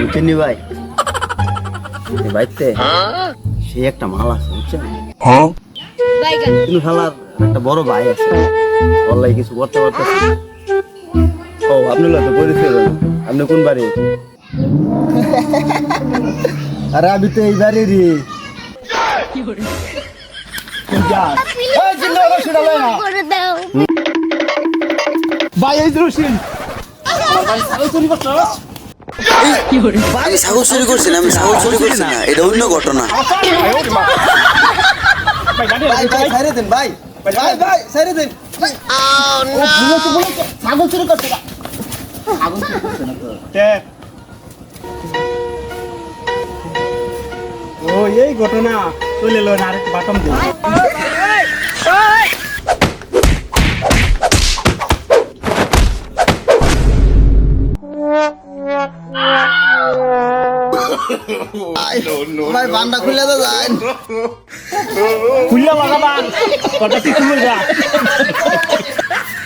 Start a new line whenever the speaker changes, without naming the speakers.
বুঝছেন ভাই। এই বাইতে সে একটা মাল আছে বুঝছেন? কিন্তু শালার একটা বড় ভাই আছে। অনলাইন কিছু করতে পারতেছে ও আপনি তো পরিচয় আপনি কোন বাড়ি? আরে আমি তো এই বাড়িরই।
করে
ভাই এই রশিদ।
আমি ছাগল চুরি করছি আমি ছাগল চুরি করছি না এটা অন্য ঘটনা
ভাই
দেন।
ও, এই ঘটনা চলে এলো না, আরেকটা বাটন দিন
ভাই বান্ডা খুলে তো
খুললে লাগাবান কটা কি খুলবে